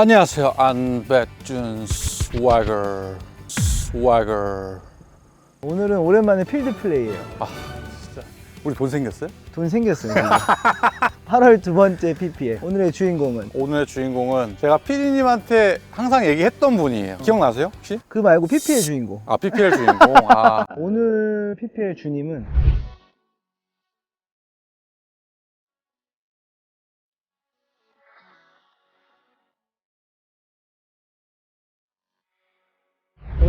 안녕하세요. 안백준 스와거 스와거. 오늘은 오랜만에 필드 플레이예요. 우리 돈 생겼어요? 돈 생겼어요. 8월 두 번째 PPL. 오늘의 주인공은 오늘의 주인공은 제가 피디님한테 항상 얘기했던 분이에요. 기억나세요? 혹시? 그 말고 PPL 주인공. 아 PPL 주인공. 아 오늘 PPL 주님은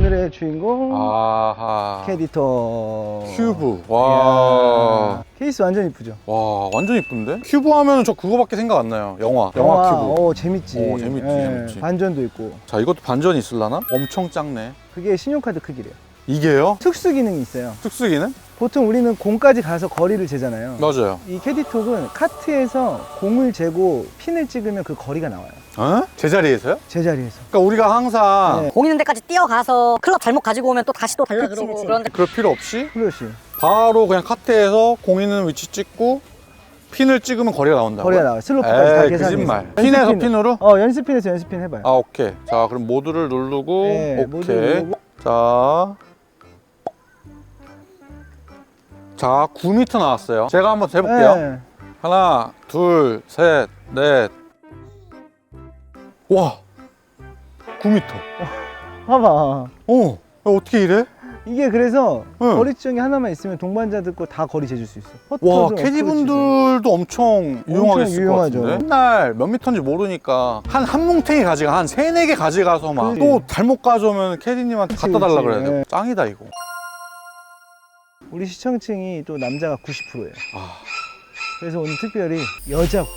오늘의 주인공 아하. 캐디터 큐브. 와. 이야, 케이스 완전 이쁘죠? 와 완전 이쁜데? 큐브 하면 저 그거밖에 생각 안 나요. 영화. 영화 큐브. 오 재밌지. 예, 오, 재밌지, 재밌지. 반전도 있고. 자 이것도 반전이 있을라나? 엄청 작네. 그게 신용카드 크기래요. 이게요? 특수 기능이 있어요. 특수기는? 보통 우리는 공까지 가서 거리를 재잖아요. 맞아요. 이 캐디톡은 카트에서 공을 재고 핀을 찍으면 그 거리가 나와요. 어? 제자리에서요? 제자리에서. 그러니까 우리가 항상 네. 공 있는 데까지 뛰어가서 클럽 잘못 가지고 오면 또 다시 또 달라 그러고 그런데 그럴 필요 없이 플러시. 바로 그냥 카트에서 공 있는 위치 찍고 핀을 찍으면 거리가 나온다고. 거리가 나와요. 슬로프까지 다 에이, 계산해서. 거짓말. 핀에서 연습핀. 핀으로? 어, 연습핀에서 연습핀 해봐요. 아 오케이. 자 그럼 모드를 누르고 네, 오케이. 모두 누르고. 자. 자, 9m 나왔어요. 제가 한번 재볼게요. 네. 하나, 둘, 셋, 넷. 와, 9m. 봐봐. 어, 어떻게 이래? 이게 그래서 응. 거리 지정이 하나만 있으면 동반자들 거 다 거리 재줄 수 있어. 와, 캐디분들도 엄청 유용하겠을 것 유용하죠. 같은데. 맨날 몇 미터인지 모르니까 한 한 뭉탱이 가져가 한 세네 개 가져가서 막 그치. 또 잘못 가져오면 캐디님한테 그치, 갖다 달라 그치. 그래야 돼. 네. 짱이다 이거. 우리 시청층이 또 남자가 90%예요. 아. 그래서 오늘 특별히 여자 고수.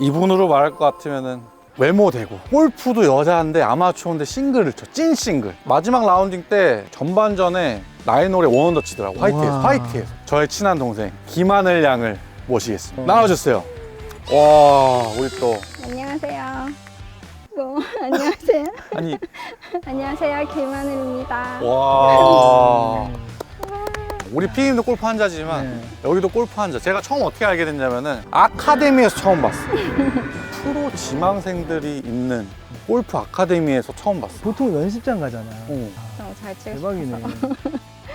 이분으로 말할 것 같으면은 외모 되고 골프도 여자인데 아마추어인데 싱글을 쳐. 찐 싱글. 마지막 라운딩 때 전반전에 나인홀에 원언더 치더라고. 화이트에서. 와. 화이트에서. 저의 친한 동생 김하늘 양을 모시겠습니다. 어. 나와주세요. 와, 우리 또 안녕하세요. 뭐, 안녕하세요. 아니 안녕하세요. 김하늘입니다. 와. 우리 피디님도 골프 한자지만 네. 여기도 골프 한자. 제가 처음 어떻게 알게 됐냐면은 아카데미에서 처음 봤어요. 프로 지망생들이 있는 골프 아카데미에서 처음 봤어. 보통 연습장 가잖아. 어, 너무 잘 치고 대박이네. 싶어서.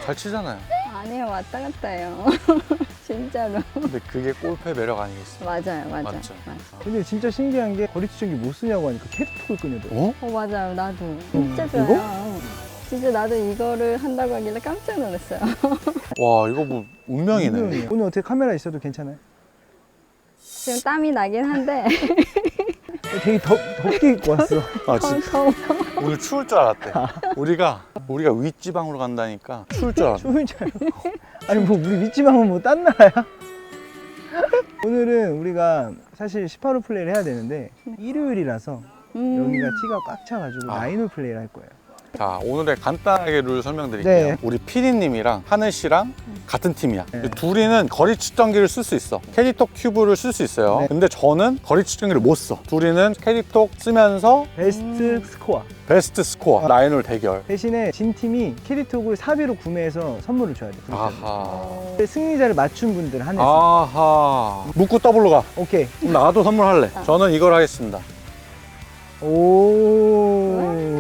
잘 치잖아요. 아니요, 왔다 갔다 해요. 진짜로. 근데 그게 골프의 매력 아니겠어요? 맞아요, 맞아요. 맞죠? 맞아요. 근데 진짜 신기한 게 거리 지정기 못 쓰냐고 하니까 캐디톡을 꺼내더라고. 어? 어, 맞아요. 나도. 진짜 음, 좋아요. 진짜 나도 이거를 한다고 하길래 깜짝 놀랐어요. 와 이거 뭐 운명이네. 분명히. 오늘 어떻게 카메라 있어도 괜찮아요? 지금 땀이 나긴 한데, 되게 덥, 덥게 입고 왔어. 아 진짜 더워. 오늘 추울 줄 알았대. 우리가 우리가 윗지방으로 간다니까 추울 줄 알았네. 추운 줄 알고. 아니 뭐 우리 윗지방은 뭐 딴 나라야? 오늘은 우리가 사실 18호 플레이를 해야 되는데 일요일이라서 음. 여기가 티가 꽉 차가지고 아. 나인홀 플레이를 할 거예요. 자 오늘의 간단하게 룰 설명드릴게요. 네. 우리 피디님이랑 하늘 씨랑 같은 팀이야. 네. 둘이는 거리 측정기를 쓸 수 있어. 캐디톡 큐브를 쓸 수 있어요. 네. 근데 저는 거리 측정기를 못 써. 둘이는 캐디톡 쓰면서 베스트 스코어. 베스트 스코어 아. 나인홀 대결. 대신에 진 팀이 캐디톡을 사비로 구매해서 선물을 줘야 돼. 구독자한테. 아하. 승리자를 맞춘 분들 한해서. 아하. 묻고 더블로 가. 오케이. 그럼 나도 선물할래. 저는 이걸 하겠습니다. 오.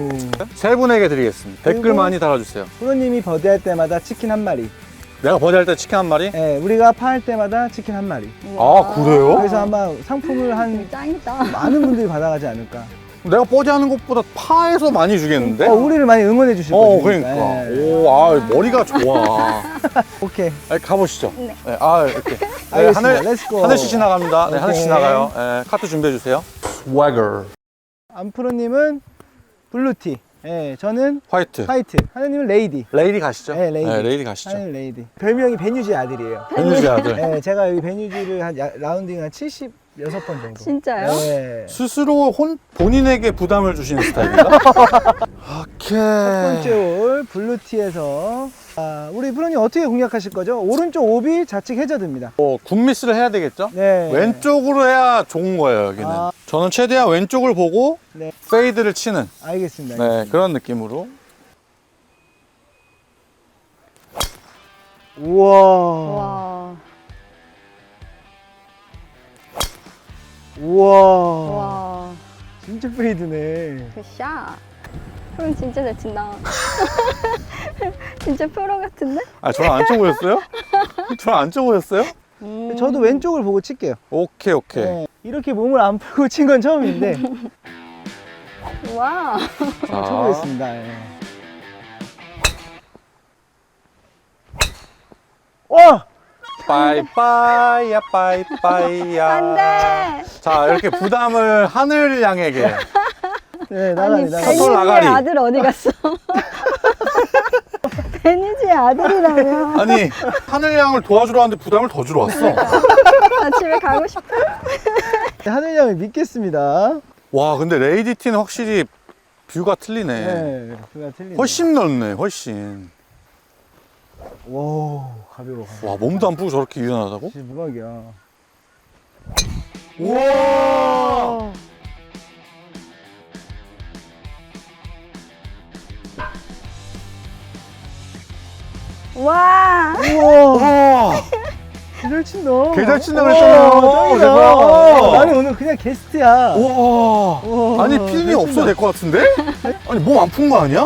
세 분에게 드리겠습니다. 댓글 그리고- 많이 달아주세요. 프로님이 버디할 때마다 치킨 한 마리. 내가 버디할 때 치킨 한 마리? 예, 우리가 파할 때마다 치킨 한 마리. 아, 그래요? 그래서 아마 상품을 한 짱이다. 많은 분들이 받아가지 않을까. 내가 버디하는 것보다 파에서 많이 주겠는데? 어, 우리를 많이 응원해 주실 어, 거예요. 그러니까. 예. 오, 아, 머리가 좋아. 오케이. 네, 가보시죠. 네. 아, 이렇게. 네, 알겠습니다. 하늘, 렛츠고. 하늘 씨 지나갑니다. 네, 하늘 씨 오케이. 지나가요. 네, 카트 준비해 주세요. 스와거. 안프로님은 블루티. 예, 저는 화이트. 화이트. 하느님은 레이디. 레이디 가시죠. 네, 레이디. 레이디 가시죠. 하느님 레이디. 별명이 베뉴지 아들이에요. 현주씨 아들. 예, 제가 여기 베뉴지를 한 야- 라운딩 한 76번 정도. 진짜요? 예. 스스로 혼, 본인에게 부담을 주시는 스타일인가? 오케이. 첫 번째 홀 블루티에서 아, 우리 프로님 어떻게 공략하실 거죠? 오른쪽 오비 좌측 해저드입니다. 어, 굿미스를 해야 되겠죠? 네. 왼쪽으로 해야 좋은 거예요, 여기는. 아. 저는 최대한 왼쪽을 보고 네. 페이드를 치는 알겠습니다. 네, 그런 느낌으로. 우와. 와. 우와. 와. 진짜 페이드네. 굿샷. 프로는 진짜 잘 친다. 진짜 프로 같은데? 아, 저는 안 쳐보였어요? 저는 안 쳐보였어요? 음. 저도 왼쪽을 보고 칠게요. 오케이, 오케이. 네, 이렇게 몸을 안 풀고 친 건 처음인데 와. 한번 쳐보겠습니다. 예. 와! 빠이빠이야, 빠이빠이야. 안 돼! 자, 이렇게 부담을 하늘 양에게. 네, 나가네, 아니, 나가네. 사- 베니지의 나가리. 아들 어디 갔어? 베니지의 아들이라며. 아니, 하늘 양을 도와주러 왔는데 부담을 더 주러 왔어. 나 집에 가고 싶어. 하늘양을 믿겠습니다. 와, 근데 레이디티는 확실히 뷰가 틀리네. 네, 그가 틀리네. 훨씬 넓네, 훨씬. 와, 가벼워, 가벼워. 와, 몸도 안 푸고 저렇게 유연하다고? 진짜 무박이야. 우와! 와. 우와, 와! 개잘 친다. 개잘 친다 그랬잖아요. 짱이다. 제가. 나는 오늘 그냥 게스트야. 우와! 우와, 아니, 없어도 친다. 될것 같은데? 아니, 몸 안 푼 거 아니야?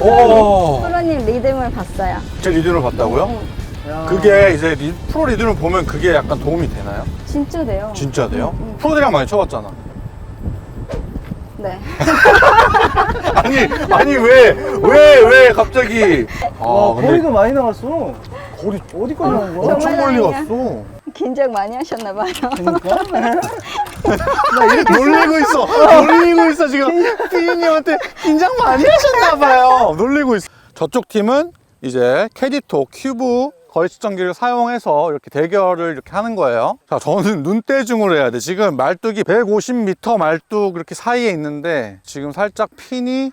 와! 프로님 리듬을 봤어요. 제 리듬을 봤다고요? 야. 그게 이제 리- 프로 리듬을 보면 그게 약간 도움이 되나요? 진짜 돼요. 진짜 돼요? 프로들이랑 많이 쳐봤잖아. 네. 아니, 아니, 왜, 왜, 왜 갑자기. 아, 와, 거리도 많이 나갔어. 거리 어디까지 나온 거야? 엄청 정말 멀리 아니야. 갔어. 긴장 많이 하셨나 봐요. 그러니까. 놀리고 있어. 놀리고 있어, 지금. 피디님한테 긴장 많이 하셨나 봐요. 놀리고 있어. 저쪽 팀은 이제 캐디토 큐브 거리 측정기를 사용해서 이렇게 대결을 이렇게 하는 거예요. 자, 저는 눈대중으로 해야 돼. 지금 말뚝이 150m 말뚝 이렇게 사이에 있는데 지금 살짝 핀이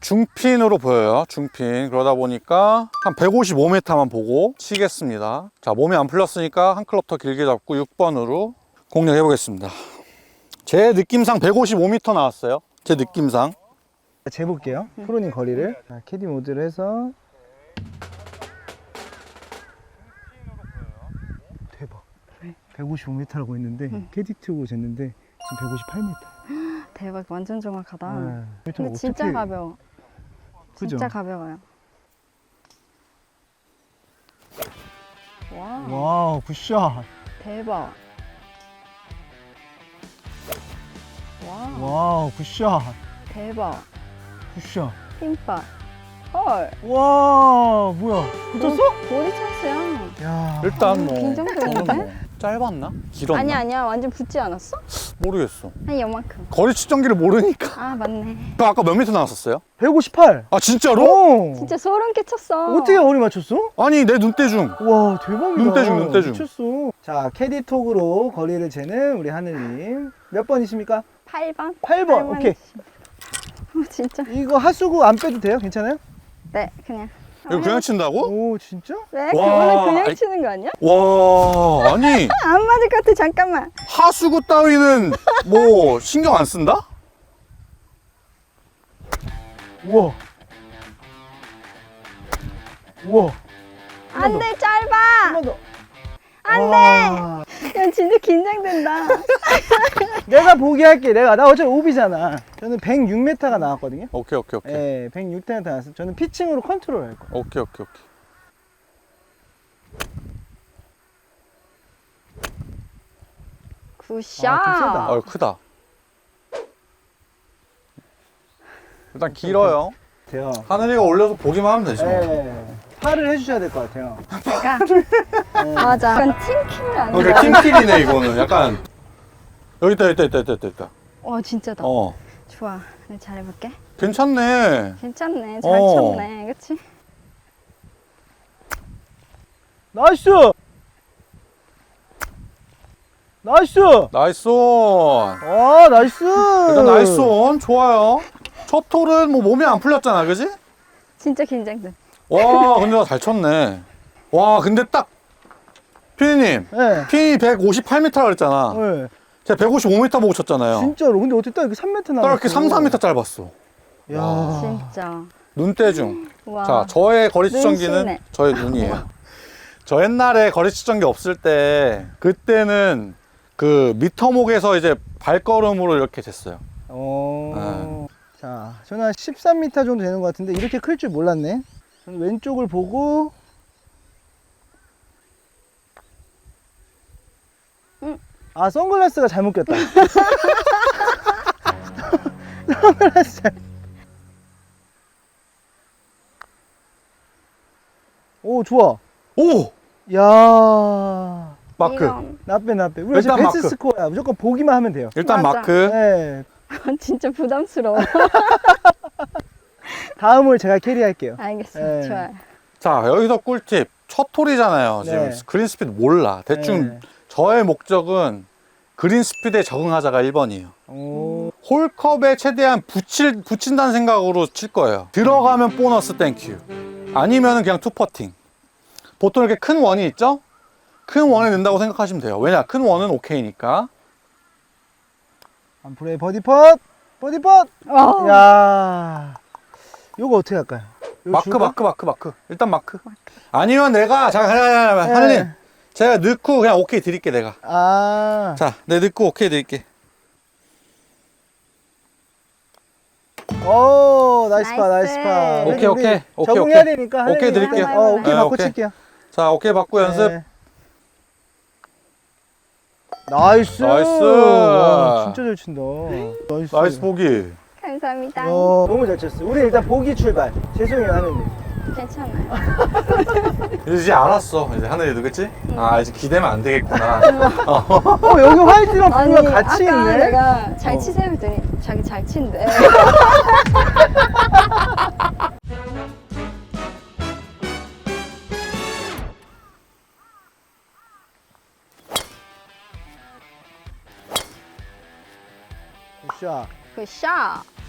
중핀으로 보여요. 중핀. 그러다 보니까 한 155m만 보고 치겠습니다. 자, 몸이 안 풀렸으니까 한 클럽 더 길게 잡고 6번으로 공략해 보겠습니다. 제 느낌상 155m 나왔어요. 제 느낌상. 재볼게요. 프로님 거리를. 자, 캐디 모드를 해서. 155m라고 했는데 캐디 트고 쟀는데 지금 158m. 대박, 완전 정확하다. 네. 근데 진짜 가벼워. 그죠? 진짜 가벼워요. 와, 와우, 굿샷. 대박. 와, 와우, 굿샷. 대박. 굿샷. 핀발. 헐. 와, 뭐야. 붙었어? 보디 찬스야. 야. 일단 뭐 긴장되는데? 짧았나? 길었나? 아니야, 아니야. 완전 붙지 않았어? 모르겠어. 한 요만큼. 거리 측정기를 모르니까. 아, 맞네. 그 아까 몇 미터 나왔었어요? 158. 아 진짜로? 오. 진짜 소름 끼쳤어. 어떻게 거리 맞췄어? 아니 내 눈대중. 와 대박이다 눈대중, 눈대중. 미쳤어 자 캐디톡으로 거리를 재는 우리 하늘님 몇 번이십니까? 8번? 8번 오케이 어, 진짜. 이거 하수구 안 빼도 돼요? 괜찮아요? 네, 그냥. 이거 그냥 친다고? 오 진짜? 왜? 와, 그거는 그냥 아이- 치는 거 아니야? 와 아니 안 맞을 것 같아, 잠깐만. 하수구 따위는 뭐 신경 안 쓴다? 우와 우와 안 돼, 짧아. 한번 더 안 돼! 야, 진짜 긴장된다. 내가 포기할게 내가 나 어차피 오비잖아 저는 106m가 나왔거든요 오케이 오케이 오케이 예, 106m 나왔어 저는 피칭으로 컨트롤 할 거예요 오케이 오케이 오케이. 굿샷. 아, 좀 세다. 어 크다. 일단 길어요. 돼요 하늘이가 올려서 보기만 하면 되지 뭐. 예, 팔을 해주셔야 될 것 같아요 제가. 맞아. 그건 팀킬이 아니야. 그러니까 팀킬이네 이거는 약간 여기 있다 여기 있다 여기 있다 여기 있다. 어, 진짜다. 어 좋아. 네, 잘해볼게. 괜찮네. 괜찮네. 잘 어. 쳤네. 그치? 나이스 나이스 나이스 온. 아 나이스 일단 나이스 온 좋아요. 첫 톨은 뭐 몸이 안 풀렸잖아, 그지? 진짜 긴장돼. 와 근데 나 잘 쳤네. 와 근데 딱 피디님 네. 핀이 158m라 그랬잖아. 네. 제가 155m 보고 쳤잖아요. 진짜로 근데 어떻게 딱 이렇게 3m 나왔어 딱 이렇게 3, 4m 짧았어. 야 진짜. 눈대중. 와. 자, 저의 거리 측정기는 눈시네. 저의 눈이에요. 저 옛날에 거리 측정기 없을 때 그때는 그 미터목에서 이제 발걸음으로 이렇게 쟀어요. 어. 자, 저는 한 13m 정도 되는 것 같은데 이렇게 클 줄 몰랐네. 왼쪽을 보고 응. 아, 선글라스가 잘못 꼈다. 선글라스 잘... 오, 좋아. 오! 야 마크. 나빼 나빼. 우리 일단 지금 마크. 스코어야. 무조건 보기만 하면 돼요. 일단 맞아. 마크. 네. 진짜 부담스러워. 다음을 제가 캐리할게요. 알겠습니다. 네. 좋아요. 자, 여기서 꿀팁. 첫 홀이잖아요. 지금 네. 그린 스피드 몰라. 대충 네. 저의 목적은 그린 스피드에 적응하자가 1번이에요. 오. 홀컵에 최대한 붙일, 붙인다는 생각으로 칠 거예요. 들어가면 보너스 땡큐. 아니면 그냥 투퍼팅. 보통 이렇게 큰 원이 있죠? 큰 원에 넣는다고 생각하시면 돼요. 왜냐? 큰 원은 오케이니까. 안프로의 버디 펫! 버디 펫! 어. 야 요거 어떻게 할까요? 요거 마크, 줄까? 마크, 마크, 마크. 일단 마크. 아니면 내가, 잠깐, 하나, 네. 하나님. 제가 넣고 그냥 오케이 드릴게, 내가. 아. 자, 내 넣고 오케이 드릴게. 오, 나이스 파, 나이스. 파. 오케이, 오케이. 오케이, 적응해야 오케이. 되니까. 오케이. 드릴게요. 어, 오케이 네, 맞고 오케이. 칠게요. 자, 오케이 받고 연습. 네. 나이스. 나이스. 와, 진짜 잘 친다. 나이스. 나이스 보기. 감사합니다. 어, 너무 잘 쳤어. 우리 일단 보기 출발. 죄송해요, 하느님. 괜찮아요. 이제 알았어. 이제 하늘이 그치? 아, 이제 기대면 안 되겠구나. 어, 여기 화이트랑 블루가 같이 아까 있네. 내가 잘 어. 치세요 했더니 자기 잘 친대. 굿샷. 굿샷.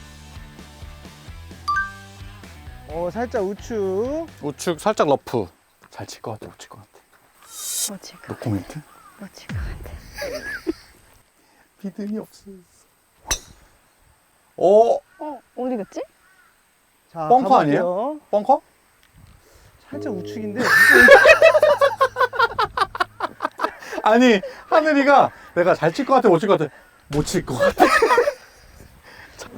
어, 살짝 우측. 우측 살짝 러프. 잘 칠 것 같아, 못 칠 것 같아. 멋질 것노 같아. 코멘트? 멋질 것 같아. 믿음이 없어. 오, 어 어디 갔지? 자, 벙커 가볼게요. 아니에요? 벙커? 살짝 우측인데. 아니, 하늘이가 내가 잘 칠 것 같아, 못 칠 것 같아. 못 칠 것 같아.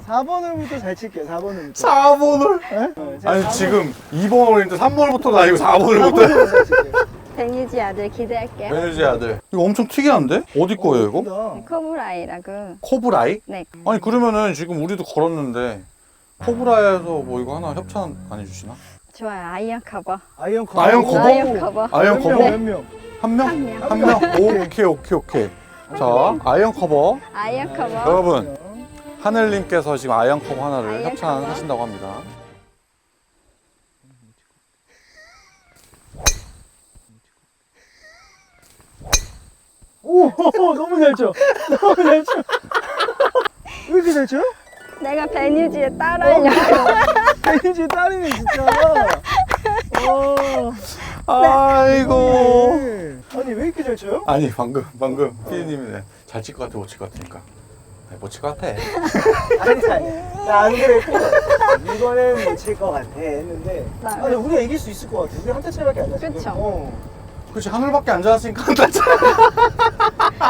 4번을부터 잘 칠게요, 4번을부터. 4번을? 아니, 지금 2번 홀인데 3번부터 아니고 4번을 못 해. 4번을 잘 칠게요. 백유지 아들 기대할게요. 매니지 아들. 이거 엄청 특이한데? 어디 거예요, 이거? 이거? 코브라이라고. 코브라이? 네. 아니, 그러면은 지금 우리도 걸었는데, 코브라에서 뭐 이거 하나 협찬 안 해주시나? 좋아요. 아이언 커버. 아이언 커버. 아이언 커버? 아이언 커버. 아이언 몇 커버? 명, 몇 명? 한 명? 한 명. 한 명? 오케이, 오케이, 오케이. 자, 아이언 커버. 아이언 커버. 여러분, 하늘님께서 지금 아이언 커버 하나를 아이언 협찬하신다고 합니다. 오, 너무 잘 쳐. 너무 잘 쳐. 왜 이렇게 잘 쳐? 내가 베뉴지에 따라하려고. 왠지 딸이네, 진짜. 와. 아이고. 네. 아니, 왜 이렇게 잘 쳐요? 아니, 방금, 방금 피디님이 잘 칠 것 같아, 못 칠 것 같으니까. 못칠 것 같아. 아니, 아니, 나안 그랬고. 이거는 못 칠 것 같아 했는데. 나- 아니, 우리가 이길 수 있을 것 같아. 우리 한타 차이밖에 안 났어. 그쵸. 어. 그렇지, 하늘밖에 안 잡았으니까 안 닿지.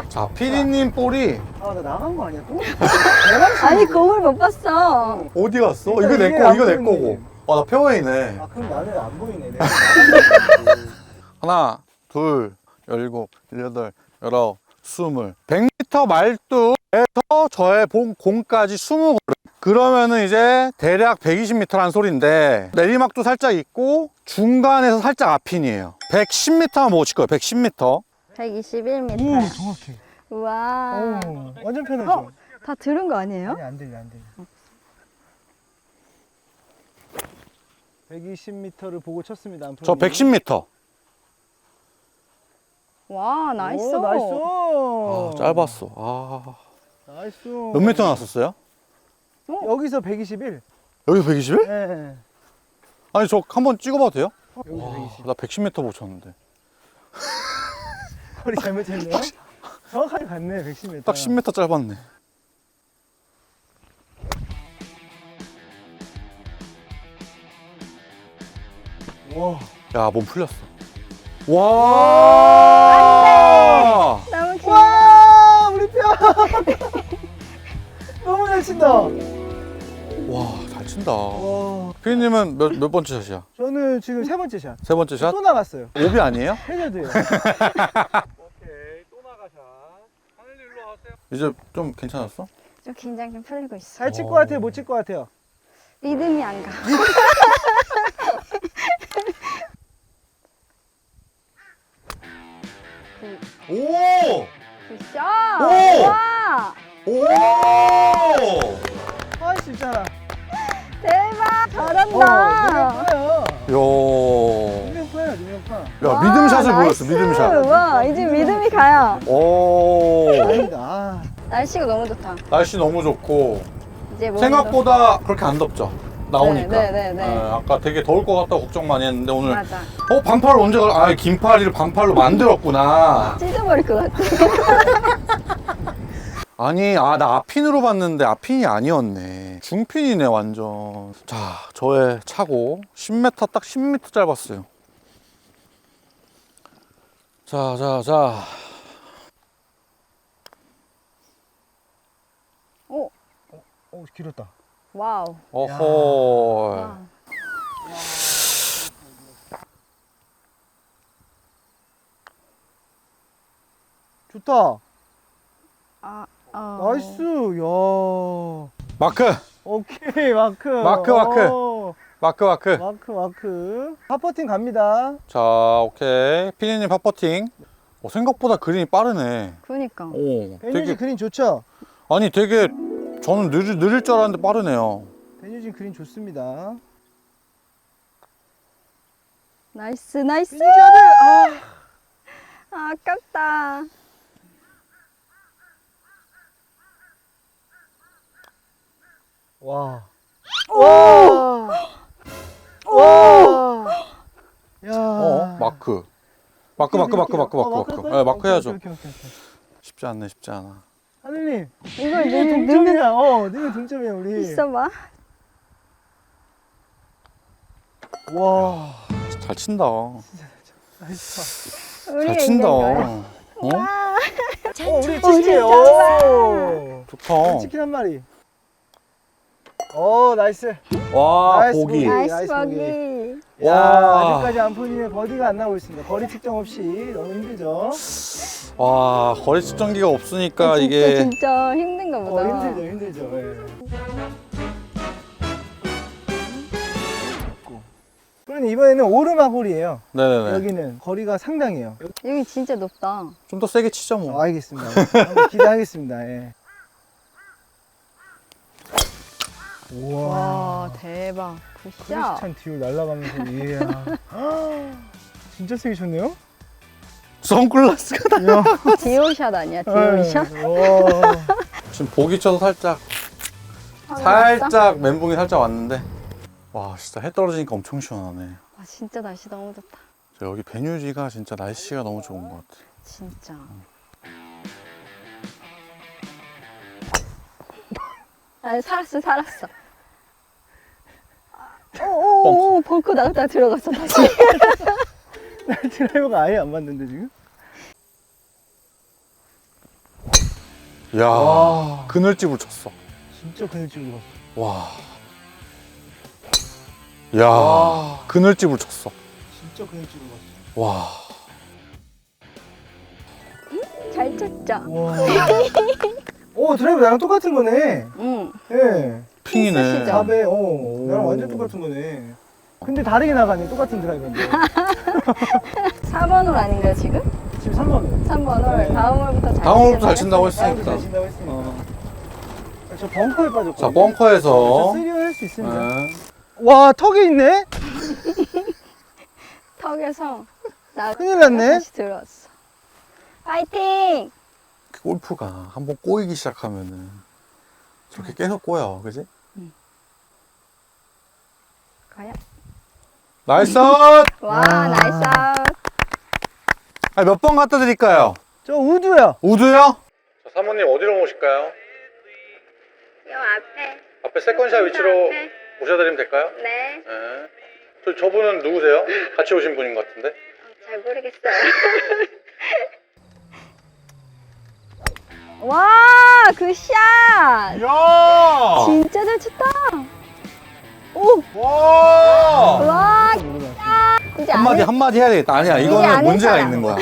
자, 피디님 볼이 아, 나 나간 거 아니야, 또? 아니 공을 못 봤어. 어디 갔어? 이거 이게 내 거, 안 이거 내 보이네. 거고. 아, 나 페어웨이네. 아, 그럼 나는 안 보이네. 내가. 하나, 둘, 열일곱, 열여덟, 열아홉, 스물. 100m 말뚝에서 저의 본 공까지 20걸음. 그러면은 이제 대략 120m라는 소리인데 내리막도 살짝 있고 중간에서 살짝 앞핀이에요. 110m만 보고 칠 거예요. 110m. 121m. 오, 정확해. 우와. 오, 완전 편하죠? 어? 다 들은 거 아니에요? 아니, 안 들려, 안 들려. 120m를 보고 쳤습니다. 저 110m. 와 나이스. 오, 나이스. 아, 짧았어. 아. 나이스. 몇 미터 났었어요? 여기서 121. 여기서 121? 예. 네. 아니, 저 한 번 찍어봐도 돼요? 여기서 와, 120. 나 110m 못 쳤는데. 거리 잘못했네요. 정확하게 갔네, 110m. 딱 10m 짧았네. 와. 야, 몸 풀렸어. 와! 너무 귀. 와, 우리 뼈. 너무 잘 친다. 와, 잘 친다. 와, 피디님은 몇, 몇 번째 샷이야? 저는 지금 세 번째 샷. 세 번째 샷? 또 나갔어요. 오비 아니에요? 해저드요. 오케이, 또 나가 샷. 하늘이 일로 와세요. 이제 좀 괜찮았어? 좀 긴장 좀 풀리고 있어. 잘 칠 것 같아요, 못 칠 것 같아요. 리듬이 안 가. 오! 굿샷! 오! 와! 오! 할수 있잖아. 대박! 어, 잘한다! 능력파야. 야. 야 믿음샷을 보였어, 믿음샷. 와, 이제 믿음이 가요. 오, 아니다. 아, 날씨가 너무 좋다. 날씨 너무 좋고 이제 몸도- 생각보다 그렇게 안 덥죠. 나오니까. 네, 네, 네, 네. 어, 아까 되게 더울 것 같다고 걱정 많이 했는데 오늘 맞아. 어 반팔 언제 가? 아 긴팔이를 반팔로 만들었구나. 찢어버릴 것 같아. 아니 아나 앞핀으로 봤는데 앞핀이 아니었네. 중핀이네 완전. 자 저의 차고 10m 딱 10m 짧았어요. 자 자, 자. 오, 오, 길었다. 와우. 어허. 와. 좋다. 아, 어. 나이스. 야. 마크 오케이, 마크. 마크, 마크. 오, 마크 마크. 마크, 마크. 파퍼팅 갑니다. 자 오케이 피디님 팝퍼팅. 어, 생각보다 그린이 빠르네. 그니까. 오, 베뉴지 되게 그린 좋죠? 아니 되게 저는 느릴, 느릴 줄 알았는데 빠르네요. 베뉴지 그린 좋습니다. 나이스, 나이스. 아, 아, 아깝다. 와. 오! 오! 야. 어 마크. 마크 마크 마크 마크 어, 마크 마크. 할까요? 네, 마크 해야죠. 쉽지 않네 쉽지 않아. 하늘님, 이걸 이게 동점이야. 어, 이게 동점이야, 우리. 있어봐. 와. 잘 친다. 나이스. 우리가 잘 친다. 이긴. 어? 어, 우리 어, 치킨. 진짜 오. 좋다. 치킨 한 마리. 어, 나이스. 와 나이스 보기. 보기. 나이스 나이스 버기. 야, 와. 아직까지 안포님의 버디가 안 나오고 있습니다. 거리 측정 없이 너무 힘들죠? 와 거리 측정기가 없으니까 진짜 이게 진짜 힘든가 어, 보다. 힘들죠, 힘들죠. 예. 그럼 이번에는 오르막 홀이에요. 네네네. 여기는 거리가 상당해요. 여기 진짜 높다. 좀 더 세게 치죠 뭐. 어, 알겠습니다. 한번 기대하겠습니다. 예. 우와. 와 대박. 굿샷. 크리스찬 디올 날아가면서 이야. 진짜 세게 쳤네요? 선글라스가 나. 이야. 디올샷 아니야 디올샷? 예. 와. 지금 보기 쳐서 살짝 아, 살짝 멘붕이 살짝 왔는데. 와 진짜 해 떨어지니까 엄청 시원하네. 와 진짜 날씨 너무 좋다. 저 여기 베뉴지가 진짜 날씨가 너무 좋은 것 같아. 진짜. 아니 살았어 살았어. 오오오 벙커 나갔다 들어갔어 다시. 드라이버가 아예 안 맞는데 지금? 야 와. 그늘집을 쳤어. 진짜 그늘 찍고 갔어. 와. 야 그늘집을 쳤어. 진짜 그늘 찍고 갔어. 와. 잘 쳤죠. 와. 오 드라이버 나랑 똑같은 거네. 응. 예. 핑이네. 쓰시죠? 답에 어 나랑 완전 똑같은 거네. 근데 다르게 나가네. 똑같은 드라이버인데. 4번 홀 아닌가요 지금? 지금 3번. 3번 홀 다음 홀부터 잘 다음 홀부터 잘 친다고 했으니까. 잘 친다고 했으니까. 어. 저 벙커에 빠졌거든요. 자 벙커에서. 쓰리오 할수 있습니다. 네. 와 턱에 있네. 턱에서 나 큰일 났네. 다시 들어왔어. 파이팅! 그 골프가 한번 꼬이기 시작하면은 저렇게 계속 꼬여, 그지? 과연? 나이스! 와 아. 나이스 아웃. 몇번 갖다 드릴까요? 저 우드요. 우드요? 자, 사모님 어디로 모실까요? 요 앞에. 앞에 세컨샷 위치로 앞에. 모셔드리면 될까요? 네. 네. 저, 저분은 누구세요? 같이 오신 분인 것 같은데? 잘 모르겠어요. 와, 그 샷! 야! 진짜 잘 쳤다. 오, 와! 와, 모르겠어. 이제 한마디 안 한마디 해야 되겠다. 아니야, 이거는 안 문제가 했잖아. 있는 거야.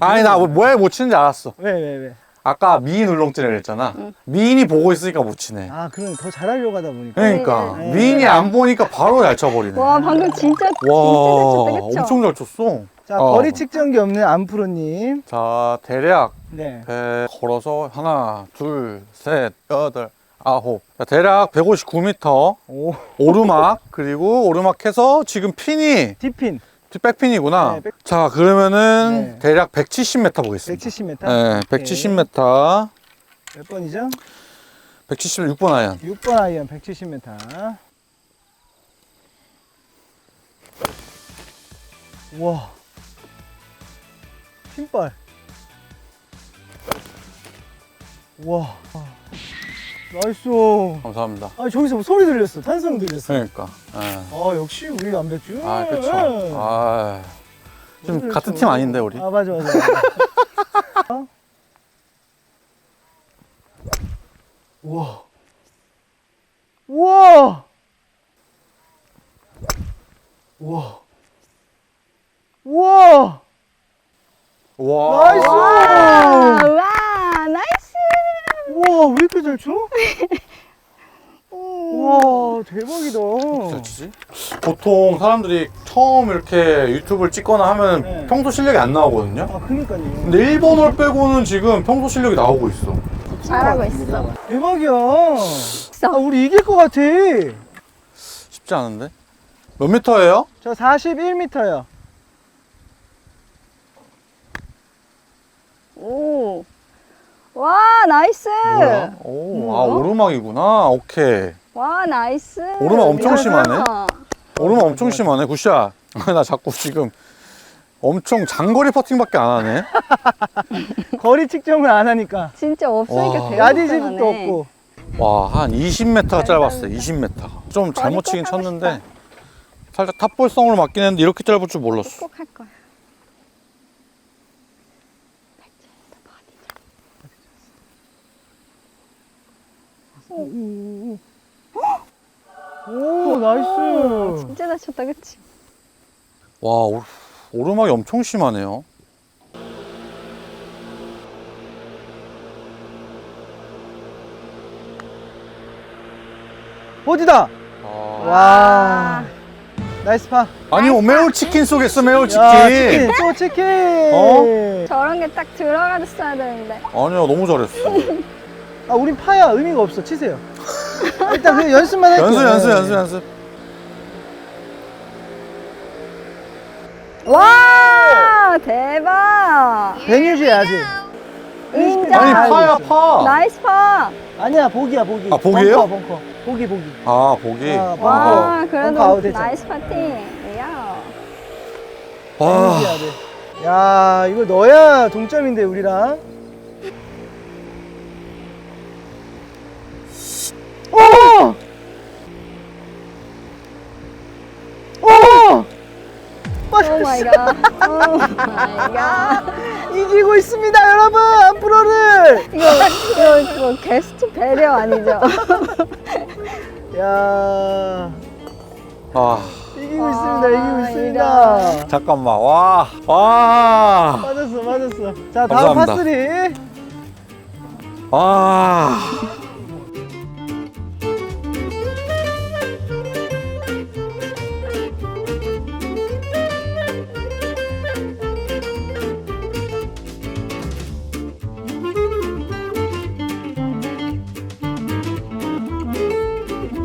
아니 나 뭐에 못 치는지 알았어. 왜, 왜, 왜? 아까 미인 울렁증을 했잖아. 미인이 보고 있으니까 못 치네. 아, 그럼 더 잘하려고 하다 보니까. 그러니까 네. 미인이 안 보니까 바로 잘 쳐버리네. 와, 방금 진짜, 와, 진짜 잘 쳤다, 그쵸? 엄청 잘 쳤어. 자, 어. 거리 측정기 없는 안프로님. 자, 대략 네. 배 걸어서 하나, 둘, 셋, 여덟, 아홉. 자, 대략 159m 오, 오르막 그리고 오르막 해서 지금 핀이 디핀. 백핀이구나. 네, 백- 자, 그러면은 네. 대략 170m 보겠습니다. 170m. 네, 170m. 몇 번이죠? 176번 아이언. 6번 아이언 170m. 와. 핀발. 와. 나이스. 감사합니다. 아, 저기서 뭐 소리 들렸어. 탄성 들렸어. 그러니까. 예. 아, 역시 우리 남백주. 아, 그쵸. 아, 좀 소리를 같은 쳐. 팀 아닌데, 우리? 아, 맞아, 맞아. 맞아. 어? 우와. 우와. 우와. 우와. 와. 나이스. 와, 와, 나이스! 우와, 왜 이렇게 잘 쳐? 우와, 대박이다. 잘 치지? 보통 사람들이 처음 이렇게 유튜브를 찍거나 하면 네. 평소 실력이 안 나오거든요. 아, 그니까요. 근데 일본 홀 빼고는 지금 평소 실력이 나오고 있어. 잘하고 있어. 대박이야. 아, 우리 이길 것 같아. 쉽지 않은데? 몇 미터예요? 저 41m요. 오. 와, 나이스! 뭐야? 오, 아, 뭐야? 오르막이구나. 오케이. 와, 나이스! 오르막 엄청 심하네. 오르막 엄청 심하네. 굿샷. 나 자꾸 지금 엄청 장거리 퍼팅밖에 안 하네. 거리 측정을 안 하니까. 진짜 없으니까 와. 되게 야디집도. 없고. 와, 한 20m가 짧았어요. 20m. 좀 잘못 치긴 쳤는데 살짝 탑볼성으로 맞긴 했는데 이렇게 짧을 줄 몰랐어. 꼭할 거야. 오, 나이스. 진짜 잘 쳤다, 그치? 와, 오, 오르막이 엄청 심하네요. 어디다? 아. 와. 나이스 파. 아니, 뭐 매울 치킨 속에서 매울 치킨. 야, 치킨, 또 치킨. 어? 저런 게 딱 들어갔어야 되는데. 아니야, 너무 잘했어. 아, 우린 파야. 의미가 없어. 치세요. 아, 일단 그냥 연습만 할게요. 연습, 연습, 네. 연습, 연습. 와, 대박! 배뉴지 해야지. 인정! 아니, 아, 파야. 파. 나이스 파! 아니야, 보기야, 보기. 아, 보기예요? 벙커, 벙커. 보기, 보기. 아, 보기. 아. 와, 아웃 그래도. 나이스 파팅. 이야. 와. 배뉴지 해야 돼. 야, 이거 넣어야 동점인데, 우리랑. 오! 오! 오 마이 갓. 오 마이 갓. 이기고 있습니다, 여러분! 앞으로를! 이거, 이거 뭐 게스트 배려 아니죠? 야 아, 이기고 와, 있습니다, 이기고 있습니다. 잠깐만. 와. 와. 맞았어, 맞았어. 자, 다음 감사합니다. 파스리. 아.